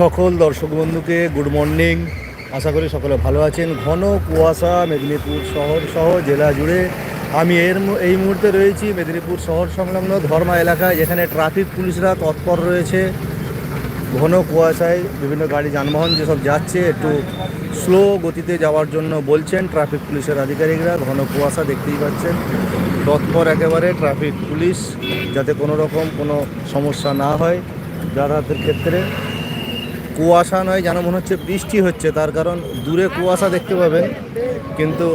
সকল দর্শক বন্ধুকে গুড মর্নিং। আশা করি সকলে ভালো আছেন। ঘন কুয়াশা মেদিনীপুর শহর সহ জেলা জুড়ে। আমি এর এই মুহূর্তে রয়েছি মেদিনীপুর শহর সংলগ্ন ধর্মা এলাকায়, যেখানে ট্রাফিক পুলিশরা তৎপর রয়েছে। ঘন কুয়াশায় বিভিন্ন গাড়ি যানবাহন যেসব যাচ্ছে, একটু স্লো গতিতে যাওয়ার জন্য বলছেন ট্রাফিক পুলিশের আধিকারিকরা। ঘন কুয়াশা দেখতেই পাচ্ছেন। তৎপর একেবারে ট্রাফিক পুলিশ, যাতে কোনো রকম কোনো সমস্যা না হয়। যাতায়াতের ক্ষেত্রে কুয়াশা নয়, যেন মনে হচ্ছে বৃষ্টি হচ্ছে। তার কারণ দূরে কুয়াশা দেখতে পাবেন, কিন্তু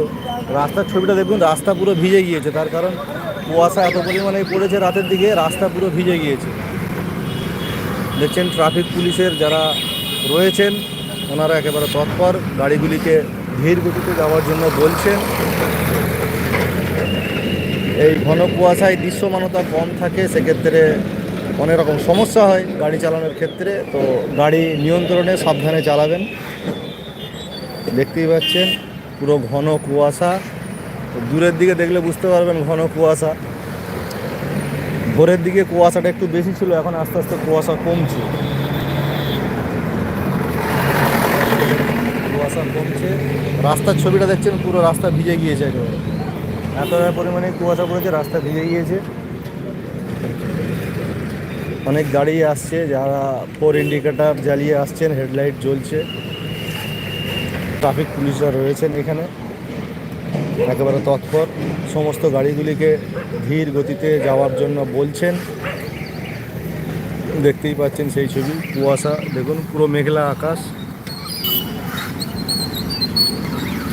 রাস্তার ছবিটা দেখুন, রাস্তা পুরো ভিজে গিয়েছে। তার কারণ কুয়াশা এত পরিমাণে পড়েছে রাতের দিকে, রাস্তা পুরো ভিজে গিয়েছে। দেখছেন ট্রাফিক পুলিশের যারা রয়েছেন, ওনারা একেবারে তৎপর, গাড়িগুলিকে ধীর গতিতে যাওয়ার জন্য বলছেন। এই ঘন কুয়াশায় দৃশ্যমানতা কম থাকে, সেক্ষেত্রে অনেক রকম সমস্যা হয় গাড়ি চালানোর ক্ষেত্রে, তো গাড়ি নিয়ন্ত্রণে সাবধানে চালাবেন। দেখতেই পাচ্ছেন, পুরো ঘন কুয়াশা। দূরের দিকে দেখলে বুঝতে পারবেন ঘন কুয়াশা। ভোরের দিকে কুয়াশাটা একটু বেশি ছিল, এখন আস্তে আস্তে কুয়াশা কমছে। কুয়াশা কমছে। রাস্তার ছবিটা দেখছেন, পুরো রাস্তা ভিজে গিয়েছে একেবারে। এত পরিমাণে কুয়াশা পড়েছে, রাস্তা ভিজে গিয়েছে। অনেক গাড়ি আসছে, যারা ফোর ইন্ডিকেটার জ্বালিয়ে আসছেন হেডলাইট জ্বলছে। ট্রাফিক পুলিশরা রয়েছেন এখানে। একেবারে তৎপর। সমস্ত গাড়িগুলিকে ধীর গতিতে যাওয়ার জন্য বলছেন। দেখতেই পাচ্ছেন সেই ছবি, কুয়াশা। দেখুন, পুরো মেঘলা আকাশ।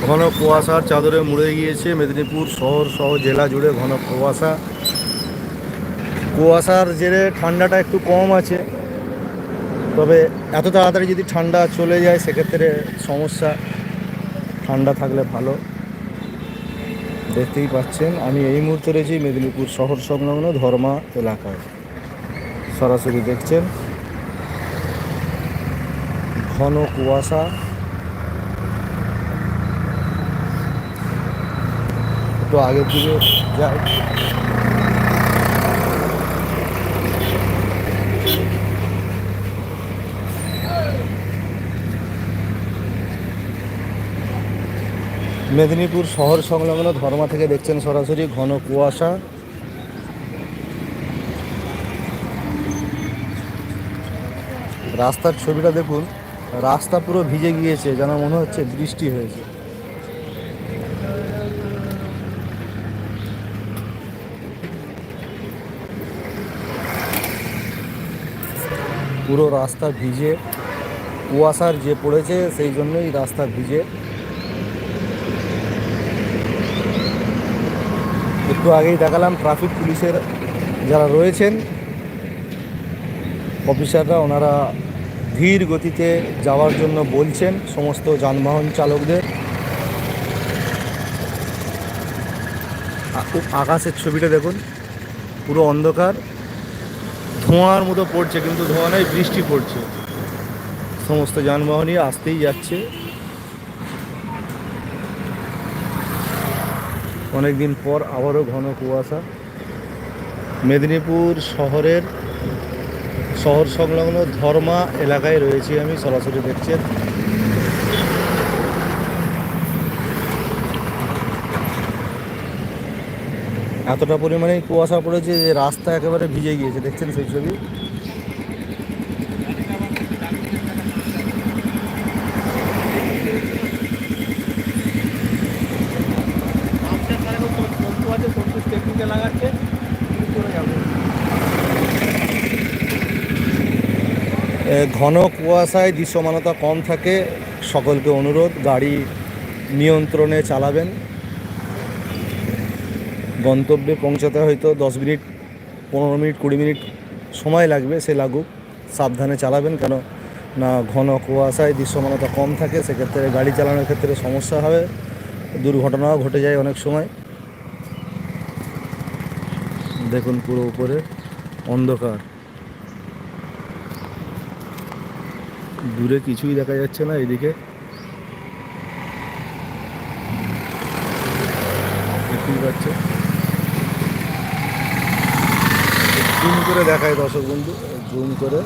ঘন কুয়াশার চাদরে মুড়ে গিয়েছে মেদিনীপুর শহর সহ জেলা জুড়ে ঘন কুয়াশা। কুয়াশার জেরে ঠান্ডাটা একটু কম আছে। তবে এত তাড়াতাড়ি যদি ঠান্ডা চলে যায়, সেক্ষেত্রে সমস্যা। ঠান্ডা থাকলে ভালো। দেখতেই পাচ্ছেন, আমি এই মুহূর্তে রয়েছি মেদিনীপুর শহর সংলগ্ন ধর্মা এলাকায়। সরাসরি দেখছেন, ঘন কুয়াশা। একটু আগের দিকে যাই। মেদিনীপুর শহর সংলগ্ন ধর্মা থেকে দেখছেন সরাসরি ঘন কুয়াশা। রাস্তার ছবিটা দেখুন, রাস্তা পুরো ভিজে গিয়েছে, যেন মনে হচ্ছে বৃষ্টি হয়েছে। পুরো রাস্তা ভিজে, কুয়াশার যে পড়েছে, সেই জন্যই রাস্তা ভিজে। একটু আগেই দেখালাম ট্রাফিক পুলিশের যারা রয়েছেন, অফিসাররা ওনারা ধীর গতিতে যাওয়ার জন্য বলছেন সমস্ত যানবাহন চালকদের। আকাশের ছবিটা দেখুন, পুরো অন্ধকার। ধোঁয়ার মতো পড়ছে, কিন্তু ধোঁয়া নয়, বৃষ্টি পড়ছে। সমস্ত যানবাহনই আসতেই যাচ্ছে। অনেকদিন পর আবারও ঘন কুয়াশা। মেদিনীপুর শহরের শহর সংলগ্ন ধর্মা এলাকায় রয়েছি আমি, সরাসরি দেখছেন এতটা পরিমাণে কুয়াশা পড়েছে যে রাস্তা একেবারে ভিজে গিয়েছে, দেখছেন সেই ছবি? ঘন কুয়াশায় দৃশ্যমানতা কম থাকে। সকলকে অনুরোধ, গাড়ি নিয়ন্ত্রণে চালাবেন। গন্তব্যে পৌঁছাতে হয়তো দশ মিনিট, পনেরো মিনিট, কুড়ি মিনিট সময় লাগবে, সে লাগুক। সাবধানে চালাবেন, কেন না ঘন কুয়াশায় দৃশ্যমানতা কম থাকে, সেক্ষেত্রে গাড়ি চালানোর ক্ষেত্রে সমস্যা হবে। দুর্ঘটনাও ঘটে যায় অনেক সময়। দেখুন পুরো উপরে অন্ধকার। দূরে কিছুই দেখা যাচ্ছে না এদিকে। পাচ্ছে। জুম করে দেখায় দর্শক বন্ধু, জুম করে।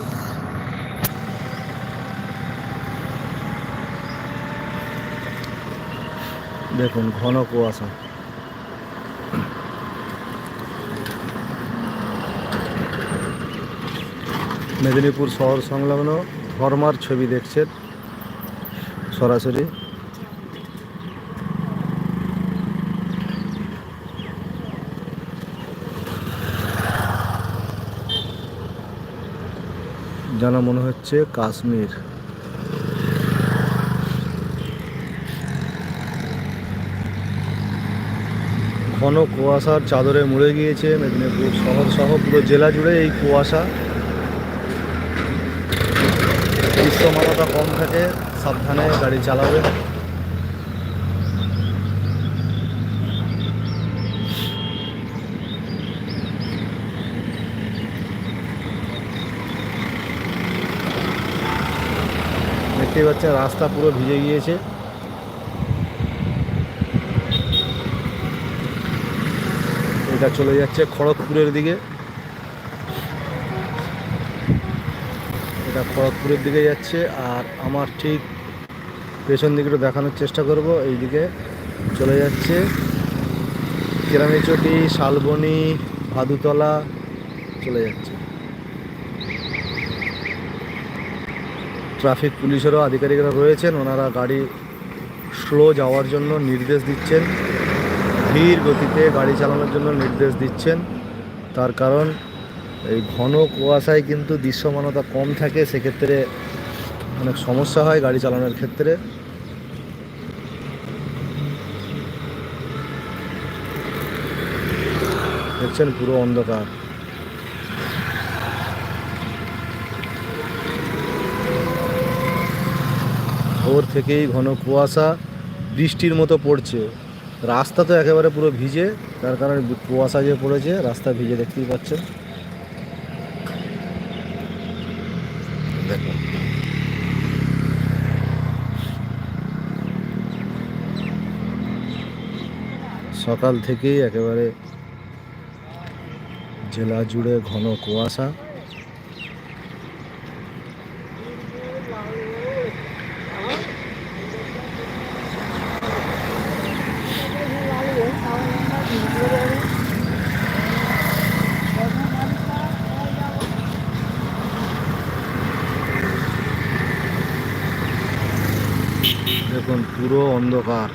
দেখুন, ঘন কুয়াশা। মেদিনীপুর শহর সংলগ্ন ধর্মার ছবি দেখছেন সরাসরি। যেন মনে হচ্ছে কাশ্মীর। ঘন কুয়াশার চাদরে মুড়ে গিয়েছে মেদিনীপুর শহর সহ পুরো জেলা জুড়ে এই কুয়াশা। দৃশ্যমানতা কম থাকে, সাবধানে গাড়ি চালাবে। দেখতেই পাচ্ছেন, রাস্তা পুরো ভিজে গিয়েছে। এটা চলে যাচ্ছে খড়গপুরের দিকে। এটা খড়গপুরের দিকে যাচ্ছে আর আমার ঠিক পেছন দিকে একটু দেখানোর চেষ্টা করব। এইদিকে চলে যাচ্ছে। কেরানিচটি শালবনি, ভাদুতলা চলে যাচ্ছে। ট্রাফিক পুলিশেরও আধিকারিকরা রয়েছেন। ওনারা গাড়ি স্লো যাওয়ার জন্য নির্দেশ দিচ্ছেন। ধীর গতিতে গাড়ি চালানোর জন্য নির্দেশ দিচ্ছেন। তার কারণ এই ঘন কুয়াশায় কিন্তু দৃশ্যমানতা কম থাকে, সেক্ষেত্রে অনেক সমস্যা হয় গাড়ি চালানোর ক্ষেত্রে। দেখছেন পুরো অন্ধকার। ভোর থেকেই ঘন কুয়াশা, বৃষ্টির মতো পড়ছে। রাস্তা তো একেবারে পুরো ভিজে, তার কারণে কুয়াশা যে পড়েছে, রাস্তা ভিজে দেখতেই পাচ্ছেন। সকাল থেকেই একেবারে জেলা জুড়ে ঘন কুয়াশা। দেখুন পুরো অন্ধকার।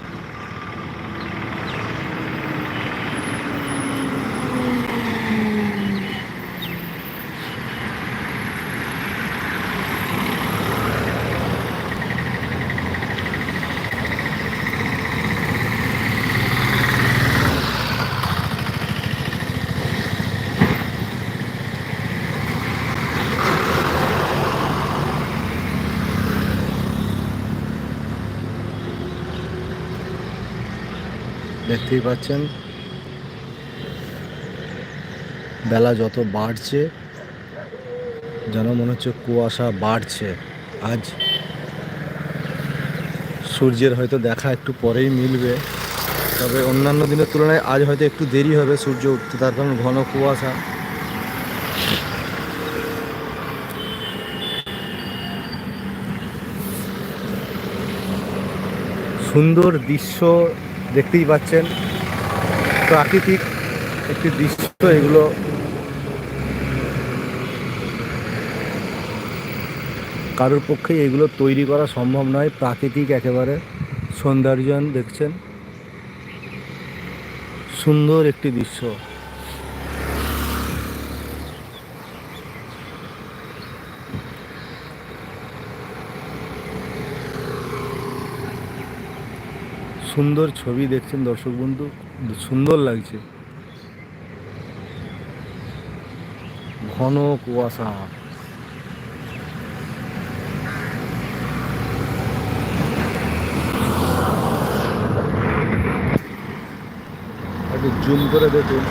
দেখতেই পাচ্ছেন। বেলা যত বাড়ছে, যেন মনে হচ্ছে কুয়াশা বাড়ছে। আজ সূর্যের হয়তো দেখা একটু পরেই মিলবে। তবে অন্যান্য দিনের তুলনায় আজ হয়তো একটু দেরি হবে সূর্য উঠতে, তার কারণ ঘন কুয়াশা। সুন্দর দৃশ্য দেখতেই পাচ্ছেন। প্রাকৃতিক একটি দৃশ্য এগুলো। কারোর পক্ষেই এগুলো তৈরি করা সম্ভব নয়। প্রাকৃতিক একেবারে সৌন্দর্যন দেখছেন। সুন্দর একটি দৃশ্য। সুন্দর ছবি দেখছেন দর্শক বন্ধু সুন্দর লাগছে। ঘন কুয়াশা। একটু জুম করে দেখুন।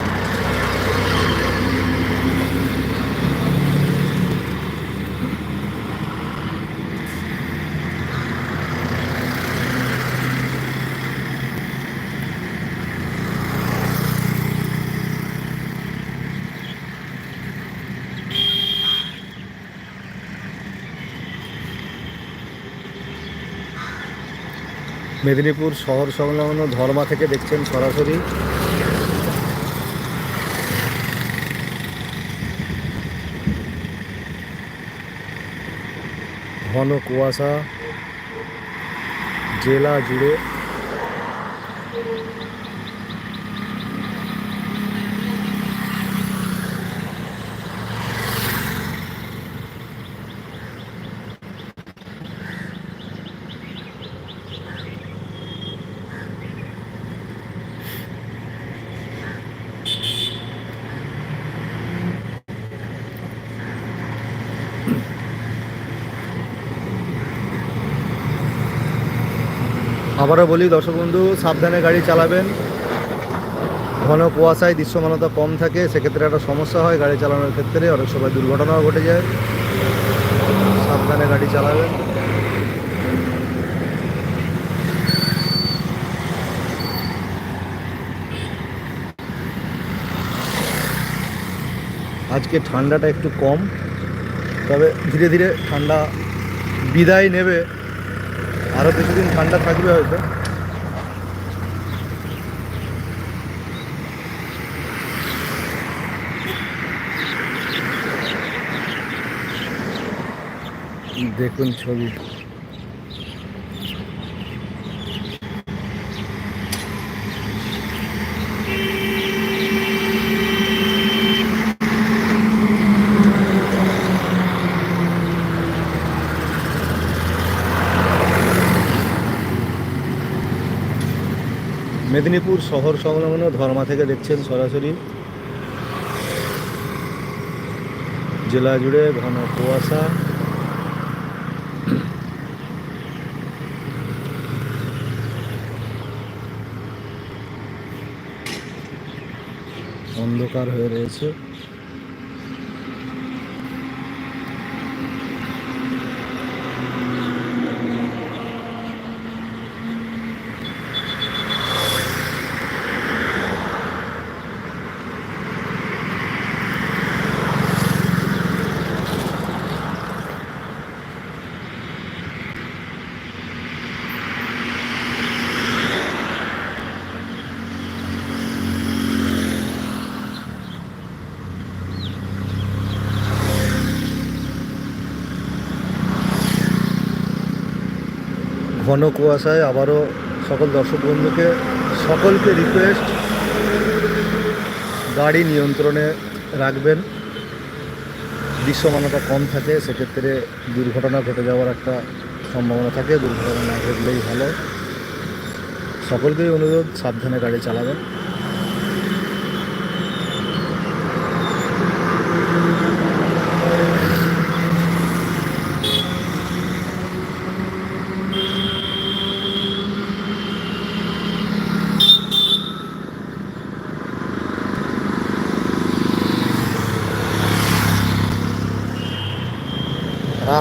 মেদিনীপুর শহর সংলগ্ন ধর্মা থেকে দেখছেন সরাসরি। ঘন কুয়াশা জেলা জুড়ে আবারও বলি, দর্শক বন্ধু, সাবধানে গাড়ি চালাবেন। ঘন কুয়াশায় দৃশ্যমানতা কম থাকে, সেক্ষেত্রে একটা সমস্যা হয় গাড়ি চালানোর ক্ষেত্রে, অনেক সময় দুর্ঘটনাও ঘটে যায়। সাবধানে গাড়ি চালাবেন। আজকে ঠান্ডাটা একটু কম, তবে ধীরে ধীরে ঠান্ডা বিদায় নেবে আরও কিছুদিন ঠান্ডা থাকবে হয়তো। দেখুন ছবি। মেদিনীপুর শহর সংলগ্ন ধর্মা থেকে দেখছেন সরাসরি। জেলা জুড়ে ঘন কুয়াশা। অন্ধকার হয়ে রয়েছে। ঘন কুয়াশায় আবারও সকল দর্শক বন্ধুকে সকলকে রিকোয়েস্ট গাড়ি নিয়ন্ত্রণে রাখবেন। দৃশ্যমানতা কম থাকে, সেক্ষেত্রে দুর্ঘটনা ঘটে যাওয়ার একটা সম্ভাবনা থাকে। দুর্ঘটনা না ঘটলেই ভালো। সকলকেই অনুরোধ, সাবধানে গাড়ি চালাবেন।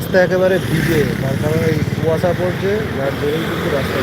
রাস্তা একেবারে ভিজে তার কারণে এই কুয়াশা পড়ছে যার জন্যই কিন্তু রাস্তা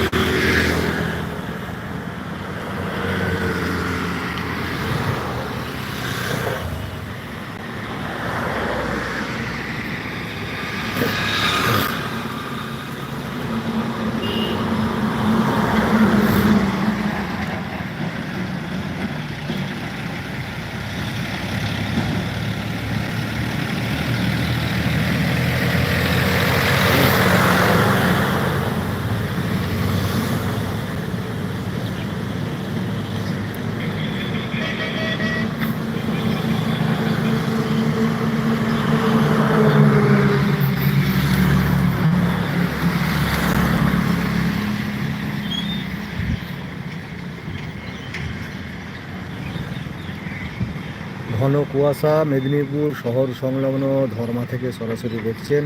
ঘন কুয়াশা, মেদিনীপুর শহর সংলগ্ন ধর্মা থেকে সরাসরি দেখছেন।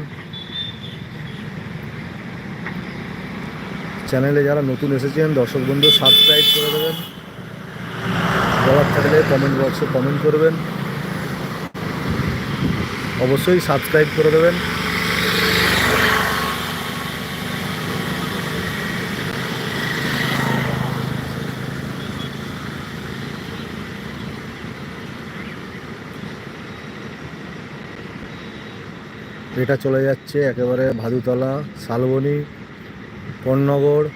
চ্যানেলে যারা নতুন এসেছেন, দর্শক বন্ধু সাবস্ক্রাইব করে দেবেন। বলার থাকলে কমেন্ট বক্সে কমেন্ট করবেন। অবশ্যই সাবস্ক্রাইব করে দেবেন। এটা চলে যাচ্ছে একেবারে ভাদুতলা, শালবনি, পণ্যগড়।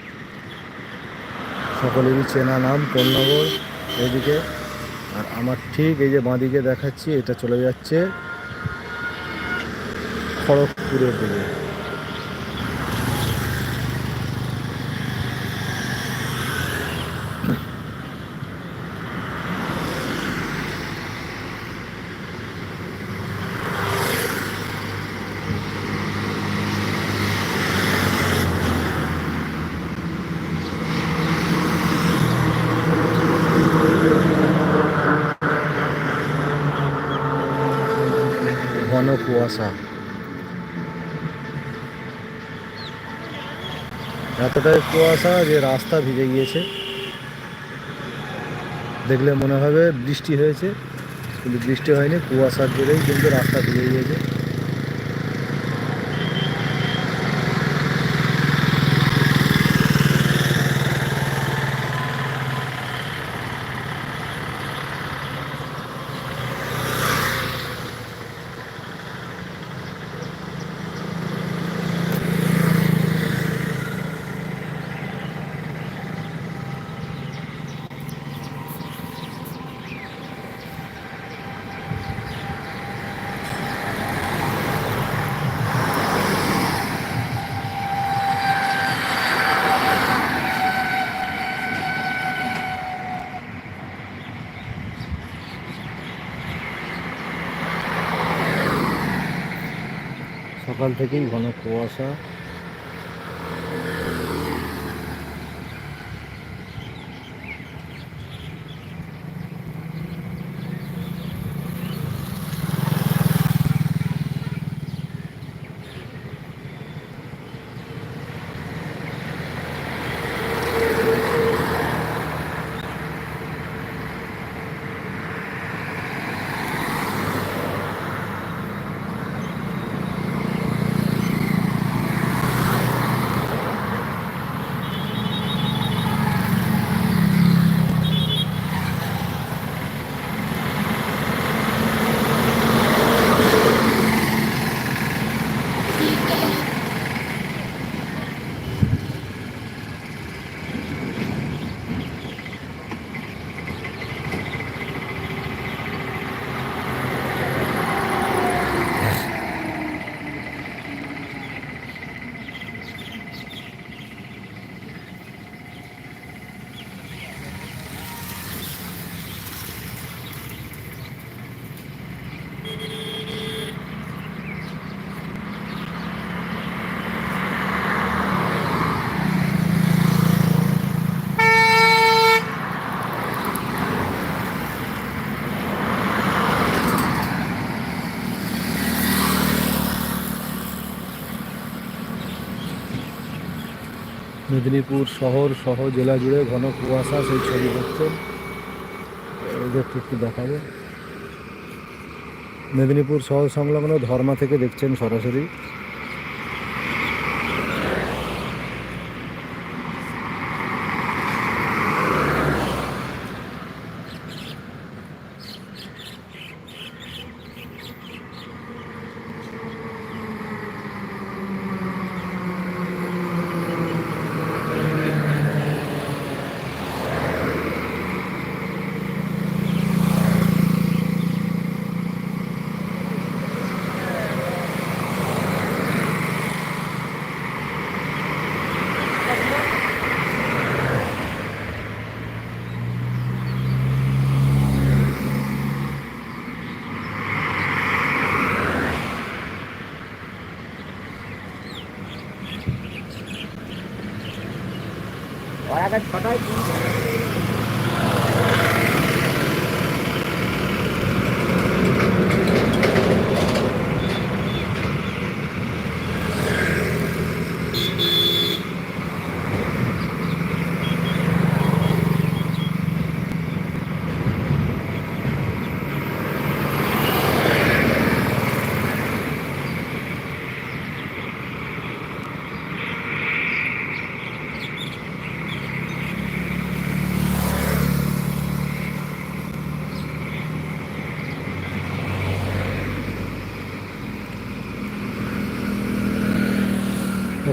সকলেরই চেনা নাম কোন্নগর এদিকে। আর আমার ঠিক এই যে বাঁদিকে দেখাচ্ছি, এটা চলে যাচ্ছে খড়গপুরের দিকে ঘন কুয়াশা এতটাই কুয়াশা যে রাস্তা ভিজে গিয়েছে। দেখলে মনে হবে বৃষ্টি হয়েছে, কিন্তু বৃষ্টি হয়নি, কুয়াশার জেরেই কিন্তু রাস্তা ভিজে গিয়েছে। সকাল থেকেই ঘন কুয়াশা। মেদিনীপুর শহর সহ জেলা জুড়ে ঘন কুয়াশা সেই ছবি ওদেরকে একটু দেখাবে। মেদিনীপুর শহর সংলগ্ন ধর্মা থেকে দেখছেন সরাসরি। রাত ছটায়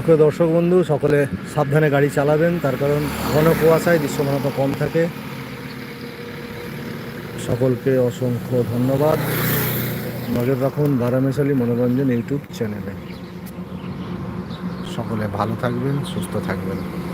সুপ্রিয় দর্শক বন্ধু, সকলে সাবধানে গাড়ি চালাবেন। তার কারণ ঘন কুয়াশায় দৃশ্যমানতা কম থাকে। সকলকে অসংখ্য ধন্যবাদ। নজর রাখুন বারামেশালী মনোরঞ্জন ইউটিউব চ্যানেলে। সকলে ভালো থাকবেন, সুস্থ থাকবেন।